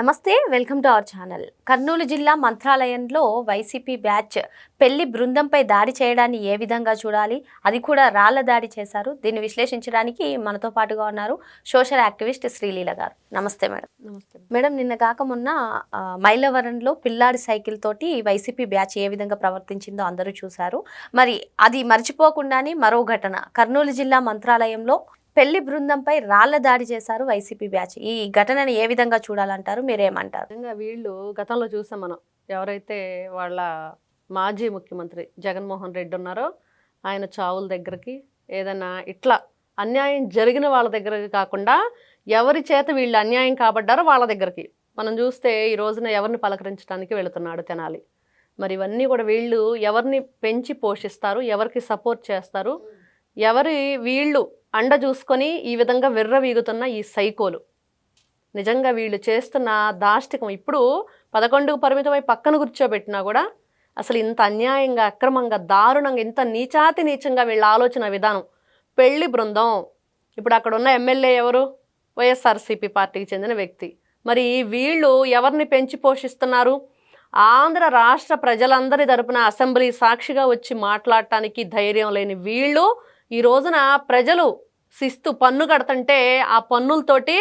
నమస్తే welcome to our channel. Kurnool జిల్లా మంత్రాలయంలో వైసీపీ బ్యాచ్ పెళ్ళి బృందంపై దాడి చేయడాన్ని ఏ విధంగా చూడాలి? అది కూడా రాళ్ళ దాడి చేశారు. దీన్ని విశ్లేషించడానికి మనతో పాటుగా ఉన్నారు సోషల్ యాక్టివిస్ట్ శ్రీలీల గారు. నమస్తే మేడం. నమస్తే మేడం. నిన్న కాక మొన్న మైలవరంలో పిల్లాడి సైకిల్ తోటి వైసీపీ బ్యాచ్ ఏ విధంగా ప్రవర్తించిందో అందరూ చూశారు. మరి అది మర్చిపోకుండానే మరో ఘటన. కర్నూలు జిల్లా మంత్రాలయంలో పెళ్ళి బృందంపై రాళ్ళ దాడి చేశారు వైసీపీ బ్యాచ్. ఈ ఘటనని ఏ విధంగా చూడాలంటారు? మీరేమంటారు? నిజంగా వీళ్ళు గతంలో చూసాం మనం. ఎవరైతే వాళ్ళ మాజీ ముఖ్యమంత్రి జగన్మోహన్ రెడ్డి ఉన్నారో ఆయన చావుల దగ్గరికి ఏదైనా ఇట్లా అన్యాయం జరిగిన వాళ్ళ దగ్గరకి కాకుండా ఎవరి చేత వీళ్ళు అన్యాయం కాబడ్డారో వాళ్ళ దగ్గరికి. మనం చూస్తే ఈ రోజున ఎవరిని పలకరించడానికి వెళుతున్నాడు తెనాలి. మరి ఇవన్నీ కూడా వీళ్ళు ఎవరిని పెంచి పోషిస్తారు? ఎవరికి సపోర్ట్ చేస్తారు? ఎవరి వీళ్ళు అండ చూసుకొని ఈ విధంగా విర్రవీగుతున్న ఈ సైకోలు. నిజంగా వీళ్ళు చేస్తున్న దాష్టికం ఇప్పుడు పదకొండుకు పరిమితమై పక్కన కూర్చోబెట్టినా కూడా అసలు ఇంత అన్యాయంగా అక్రమంగా దారుణంగా ఇంత నీచాతి నీచంగా వీళ్ళ ఆలోచన విధానం. పెళ్ళి బృందం. ఇప్పుడు అక్కడ ఉన్న ఎమ్మెల్యే ఎవరు? వైఎస్ఆర్సీపీ పార్టీకి చెందిన వ్యక్తి. మరి వీళ్ళు ఎవరిని పెంచి పోషిస్తున్నారు? ఆంధ్ర రాష్ట్ర ప్రజలందరి తరపున అసెంబ్లీ సాక్షిగా వచ్చి మాట్లాడటానికి ధైర్యం లేని వీళ్ళు ఈ రోజున ప్రజలు శిస్తు పన్ను కడుతుంటే ఆ పన్నులతోటి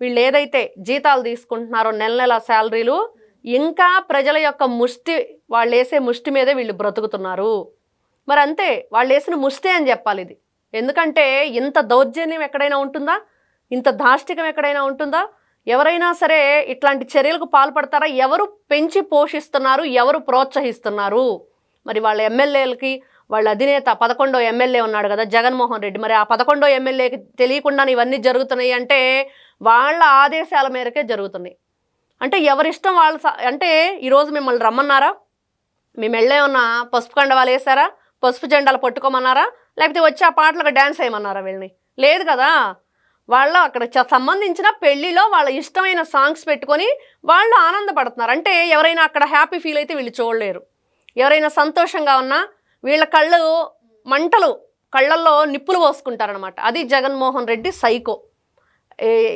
వీళ్ళు ఏదైతే జీతాలు తీసుకుంటున్నారో నెల నెల శాలరీలు ఇంకా ప్రజల యొక్క ముష్టి వాళ్ళు వేసే ముష్టి మీదే వీళ్ళు బ్రతుకుతున్నారు. మరి అంతే వాళ్ళు వేసిన ముష్టి అని చెప్పాలి ఇది. ఎందుకంటే ఇంత దౌర్జన్యం ఎక్కడైనా ఉంటుందా? ఇంత దాష్టికం ఎక్కడైనా ఉంటుందా? ఎవరైనా సరే ఇట్లాంటి చర్యలకు పాల్పడతారా? ఎవరు పెంచి పోషిస్తున్నారు? ఎవరు ప్రోత్సహిస్తున్నారు? మరి వాళ్ళ ఎమ్మెల్యేలకి వాళ్ళ అధినేత పదకొండో ఎమ్మెల్యే ఉన్నాడు కదా జగన్మోహన్ రెడ్డి. మరి ఆ పదకొండో ఎమ్మెల్యేకి తెలియకుండా ఇవన్నీ జరుగుతున్నాయి అంటే వాళ్ళ ఆదేశాల మేరకే జరుగుతున్నాయి. అంటే ఎవరిష్టం వాళ్ళ స- అంటే ఈరోజు మిమ్మల్ని రమ్మన్నారా? మేము వెళ్ళేమన్నా పసుపు కండవాలు వేసారా? పసుపు జెండాలు పట్టుకోమన్నారా? లేకపోతే వచ్చి ఆ పాటలకు డ్యాన్స్ వేయమన్నారా వీళ్ళని? లేదు కదా. వాళ్ళు అక్కడ చ- సంబంధించిన పెళ్ళిలో వాళ్ళ ఇష్టమైన సాంగ్స్ పెట్టుకొని వాళ్ళు ఆనందపడుతున్నారు. అంటే ఎవరైనా అక్కడ హ్యాపీ ఫీల్ అయితే వీళ్ళు చూడలేరు. ఎవరైనా సంతోషంగా ఉన్నా వీళ్ళ కళ్ళు మంటలు కళ్ళల్లో నిప్పులు పోసుకుంటారనమాట అది జగన్మోహన్ రెడ్డి సైకో.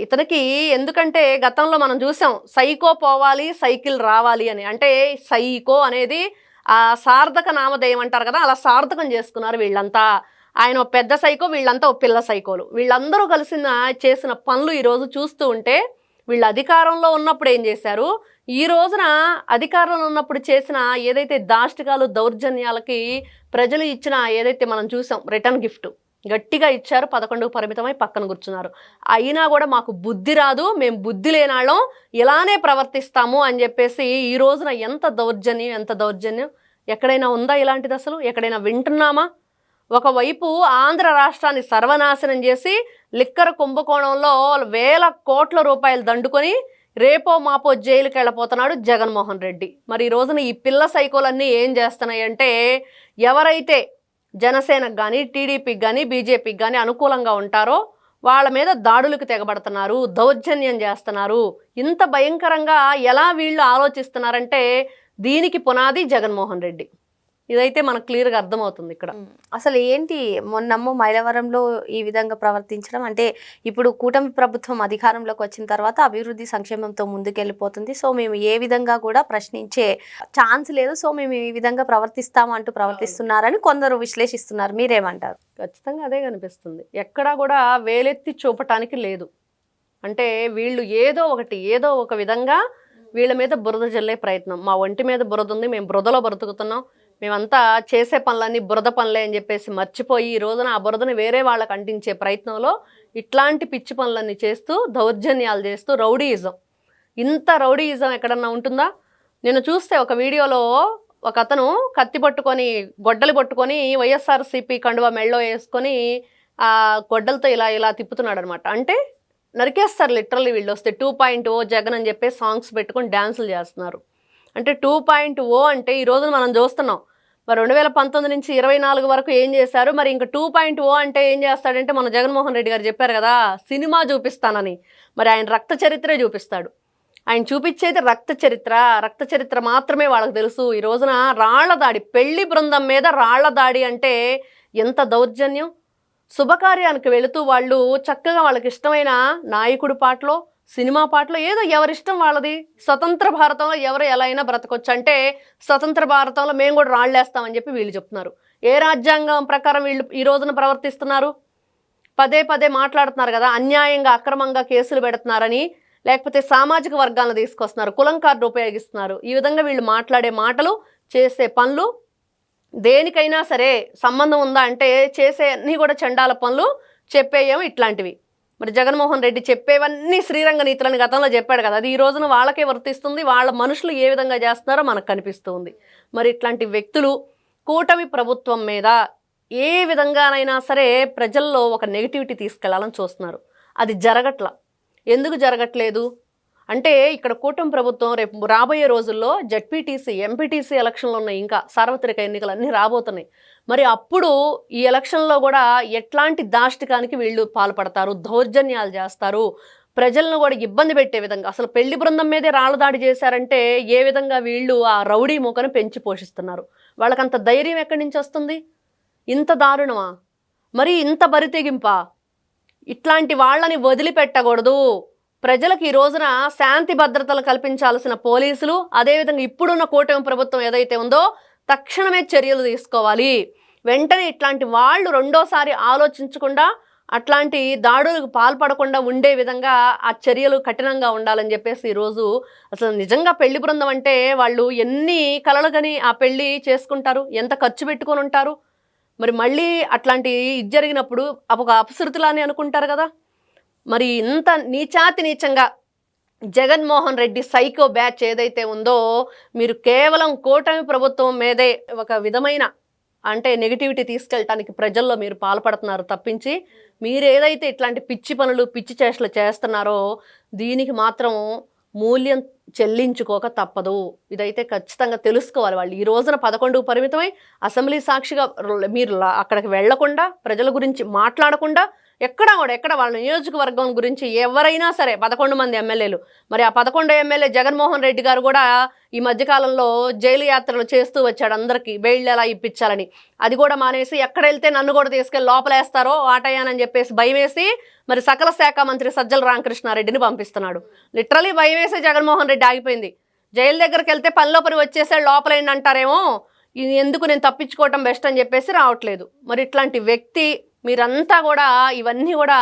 ఇతనికి ఎందుకంటే గతంలో మనం చూసాం సైకో పోవాలి సైకిల్ రావాలి అని. అంటే సైకో అనేది ఆ సార్థక నామధేయం అంటారు కదా అలా సార్థకం చేసుకున్నారు వీళ్ళంతా. ఆయన పెద్ద సైకో వీళ్ళంతా ఓ పిల్ల సైకోలు. వీళ్ళందరూ కలిసిన చేసిన పనులు ఈరోజు చూస్తూ ఉంటే వీళ్ళు అధికారంలో ఉన్నప్పుడు ఏం చేశారు? ఈ రోజున అధికారంలో ఉన్నప్పుడు చేసిన ఏదైతే దాష్టికాలు దౌర్జన్యాలకి ప్రజలు ఇచ్చిన ఏదైతే మనం చూసాం రిటర్న్ గిఫ్ట్ గట్టిగా ఇచ్చారు పదకొండుకు పరిమితమై పక్కన కూర్చున్నారు. అయినా కూడా మాకు బుద్ధి రాదు మేము బుద్ధి లేనాళ్ళం ఇలానే ప్రవర్తిస్తాము అని చెప్పేసి ఈ రోజున ఎంత దౌర్జన్యం ఎంత దౌర్జన్యం? ఎక్కడైనా ఉందా ఇలాంటిది అసలు? ఎక్కడైనా వింటున్నామా? ఒకవైపు ఆంధ్ర రాష్ట్రాన్ని సర్వనాశనం చేసి లిక్కర్ కుంభకోణంలో వేల కోట్ల రూపాయలు దండుకొని రేపో మాపో జైలుకి వెళ్ళిపోతున్నాడు జగన్మోహన్ రెడ్డి. మరి ఈ రోజున ఈ పిల్ల సైకోలన్నీ ఏం చేస్తున్నాయంటే ఎవరైతే జనసేనకు కానీ టీడీపీకి కానీ బీజేపీకి కానీ అనుకూలంగా ఉంటారో వాళ్ళ మీద దాడులకు తెగబడుతున్నారు దౌర్జన్యం చేస్తున్నారు. ఇంత భయంకరంగా ఎలా వీళ్ళు ఆలోచిస్తున్నారంటే దీనికి పునాది జగన్మోహన్ రెడ్డి. ఇదైతే మనకు క్లియర్గా అర్థమవుతుంది ఇక్కడ. అసలు ఏంటి మొన్నమ్మో మైలవరంలో ఈ విధంగా ప్రవర్తించడం? అంటే ఇప్పుడు కూటమి ప్రభుత్వం అధికారంలోకి వచ్చిన తర్వాత అభివృద్ధి సంక్షేమంతో ముందుకెళ్ళిపోతుంది. సో మేము ఏ విధంగా కూడా ప్రశ్నించే ఛాన్స్ లేదు. సో మేము ఈ విధంగా ప్రవర్తిస్తాము అంటూ ప్రవర్తిస్తున్నారని కొందరు విశ్లేషిస్తున్నారు. మీరేమంటారు? ఖచ్చితంగా అదే కనిపిస్తుంది. ఎక్కడా కూడా వేలెత్తి చూపటానికి లేదు. అంటే వీళ్ళు ఏదో ఒకటి ఏదో ఒక విధంగా వీళ్ళ మీద బురద జల్లే ప్రయత్నం. మా ఒంటి మీద బురద ఉంది. మేము బురదలో బ్రతుకుతున్నాం. మేమంతా చేసే పనులన్నీ బురద పనులే అని చెప్పేసి మర్చిపోయి ఈ రోజున ఆ బురదని వేరే వాళ్ళకి అంటించే ప్రయత్నంలో ఇట్లాంటి పిచ్చి పనులన్నీ చేస్తూ దౌర్జన్యాలు చేస్తూ రౌడీయిజం. ఇంత రౌడీయిజం ఎక్కడన్నా ఉంటుందా? నేను చూస్తే ఒక వీడియోలో ఒక అతను కత్తి పట్టుకొని గొడ్డలు పట్టుకొని వైఎస్ఆర్సీపీ కండువ మెళ్ళో వేసుకొని ఆ గొడ్డలతో ఇలా ఇలా తిప్పుతున్నాడు అనమాట అంటే నరికేస్తారు లిటరల్లీ వీళ్ళు వస్తే టూ పాయింట్ ఓ జగన్ అని చెప్పి సాంగ్స్ పెట్టుకొని డ్యాన్సులు చేస్తున్నారు. అంటే టూ పాయింట్ ఓ అంటే ఈ రోజున మనం చూస్తున్నాం. మరి రెండు వేల పంతొమ్మిది నుంచి ఇరవై నాలుగు వరకు ఏం చేశారు? మరి ఇంకా టూ పాయింట్ ఓ అంటే ఏం చేస్తాడంటే మన జగన్మోహన్ రెడ్డి గారు చెప్పారు కదా సినిమా చూపిస్తానని. మరి ఆయన రక్త చరిత్రే చూపిస్తాడు. ఆయన చూపించేది రక్త చరిత్ర. రక్త చరిత్ర మాత్రమే వాళ్ళకి తెలుసు. ఈ రోజున రాళ్ళ దాడి పెళ్ళి బృందం మీద రాళ్ళ దాడి అంటే ఎంత దౌర్జన్యం. శుభకార్యానికి వెళుతూ వాళ్ళు చక్కగా వాళ్ళకి ఇష్టమైన నాయకుడి పాటలో సినిమా పాటలో ఏదో ఎవరిష్టం వాళ్ళది. స్వతంత్ర భారతంలో ఎవరు ఎలా అయినా బ్రతకొచ్చు. అంటే స్వతంత్ర భారతంలో మేము కూడా రాళ్ళేస్తామని చెప్పి వీళ్ళు చెప్తున్నారు. ఏ రాజ్యాంగం ప్రకారం వీళ్ళు ఈ రోజున ప్రవర్తిస్తున్నారు? పదే పదే మాట్లాడుతున్నారు కదా అన్యాయంగా అక్రమంగా కేసులు పెడుతున్నారని లేకపోతే సామాజిక వర్గాలను తీసుకొస్తున్నారు కులం కార్డు ఉపయోగిస్తున్నారు. ఈ విధంగా వీళ్ళు మాట్లాడే మాటలు చేసే పనులు దేనికైనా సరే సంబంధం ఉందా అంటే చేసే అన్నీ కూడా చండాల పనులు చెప్పేయం ఇట్లాంటివి. మరి జగన్మోహన్ రెడ్డి చెప్పేవన్నీ శ్రీరంగ నీతులని గతంలో చెప్పాడు కదా. అది ఈ రోజున వాళ్ళకే వర్తిస్తుంది. వాళ్ళ మనుషులు ఏ విధంగా చేస్తున్నారో మనకు కనిపిస్తుంది. మరి ఇట్లాంటి వ్యక్తులు కూటమి ప్రభుత్వం మీద ఏ విధంగానైనా సరే ప్రజల్లో ఒక నెగిటివిటీ తీసుకెళ్ళాలని చూస్తున్నారు. అది జరగట్ల. ఎందుకు జరగట్లేదు? అంటే ఇక్కడ కూటమి ప్రభుత్వం రేపు రాబోయే రోజుల్లో జడ్పీటీసీ ఎంపీటీసీ ఎలక్షన్లు ఉన్నాయి ఇంకా సార్వత్రిక ఎన్నికలు అన్నీ రాబోతున్నాయి. మరి అప్పుడు ఈ ఎలక్షన్లో కూడా ఎట్లాంటి దాష్టికానికి వీళ్ళు పాల్పడతారు దౌర్జన్యాలు చేస్తారు ప్రజలను కూడా ఇబ్బంది పెట్టే విధంగా అసలు పెళ్ళి బృందం మీదే రాళ్ళ దాడి చేశారంటే ఏ విధంగా వీళ్ళు ఆ రౌడీ మూకను పెంచి పోషిస్తున్నారు? వాళ్ళకంత ధైర్యం ఎక్కడి నుంచి వస్తుంది? ఇంత దారుణమా? మరి ఇంత బరితెగింపా? ఇట్లాంటి వాళ్ళని వదిలిపెట్టకూడదు. ప్రజలకు ఈ రోజున శాంతి భద్రతలు కల్పించాల్సిన పోలీసులు అదేవిధంగా ఇప్పుడున్న కూటమి ప్రభుత్వం ఏదైతే ఉందో తక్షణమే చర్యలు తీసుకోవాలి. వెంటనే ఇట్లాంటి వాళ్ళు రెండోసారి ఆలోచించకుండా అట్లాంటి దాడులకు పాల్పడకుండా ఉండే విధంగా ఆ చర్యలు కఠినంగా ఉండాలని చెప్పేసి ఈరోజు అసలు నిజంగా పెళ్ళి బృందం అంటే వాళ్ళు ఎన్ని కలలు కని ఆ పెళ్ళి చేసుకుంటారు ఎంత ఖర్చు పెట్టుకొని ఉంటారు? మరి మళ్ళీ అట్లాంటి ఇది జరిగినప్పుడు ఒక అపశృతులని అనుకుంటారు కదా? మరి ఇంత నీచాతి నీచంగా జగన్మోహన్ రెడ్డి సైకో బ్యాచ్ ఏదైతే ఉందో మీరు కేవలం కూటమి ప్రభుత్వం మీదే ఒక విధమైన అంటే నెగిటివిటీ తీసుకెళ్ళటానికి ప్రజల్లో మీరు పాల్పడుతున్నారు తప్పించి మీరు ఏదైతే ఇట్లాంటి పిచ్చి పనులు పిచ్చి చేష్టలు చేస్తున్నారో దీనికి మాత్రం మూల్యం చెల్లించుకోక తప్పదు. ఇదైతే ఖచ్చితంగా తెలుసుకోవాలి వాళ్ళు. ఈ రోజున పదకొండుకు పరిమితమై అసెంబ్లీ సాక్షిగా మీరు అక్కడికి వెళ్ళకుండా ప్రజల గురించి మాట్లాడకుండా ఎక్కడ కూడా ఎక్కడ వాళ్ళ నియోజకవర్గం గురించి ఎవరైనా సరే పదకొండు మంది ఎమ్మెల్యేలు. మరి ఆ పదకొండు ఎమ్మెల్యే జగన్మోహన్ రెడ్డి గారు కూడా ఈ మధ్యకాలంలో జైలు యాత్రలు చేస్తూ వచ్చాడు అందరికీ బెయిల్ ఎలా ఇప్పించాలని. అది కూడా మానేసి ఎక్కడ వెళ్తే నన్ను కూడా తీసుకెళ్ళి లోపలేస్తారో ఆటయ్యానని చెప్పేసి భయమేసి మరి సకల శాఖ మంత్రి సజ్జల రామకృష్ణారెడ్డిని పంపిస్తున్నాడు. లిటరలీ భయమేసి జగన్మోహన్ రెడ్డి ఆగిపోయింది. జైలు దగ్గరికి వెళ్తే పనిలో పని వచ్చేసాడు లోపలేండి అంటారేమో ఇది ఎందుకు నేను తప్పించుకోవటం బెస్ట్ అని చెప్పేసి రావట్లేదు. మరి ఇట్లాంటి వ్యక్తి మీరంతా కూడా ఇవన్నీ కూడా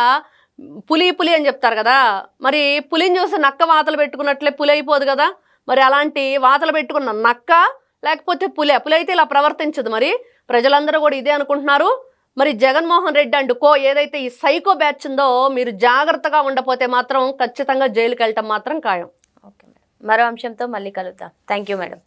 పులి పులి అని చెప్తారు కదా. మరి పులిని చూసి నక్క వాతలు పెట్టుకున్నట్లే పులి అయిపోదు కదా. మరి అలాంటి వాతలు పెట్టుకున్న నక్క లేకపోతే పులి పులి అయితే ఇలా ప్రవర్తించదు మరి. ప్రజలందరూ కూడా ఇదే అనుకుంటున్నారు. మరి జగన్మోహన్ రెడ్డి అండ్ కో ఏదైతే ఈ సైకో బ్యాచ్ ఉందో మీరు జాగ్రత్తగా ఉండపోతే మాత్రం ఖచ్చితంగా జైలుకి వెళ్ళటం మాత్రం ఖాయం. Okay madam. మరో అంశంతో మళ్ళీ కలుద్దాం. Thank you madam.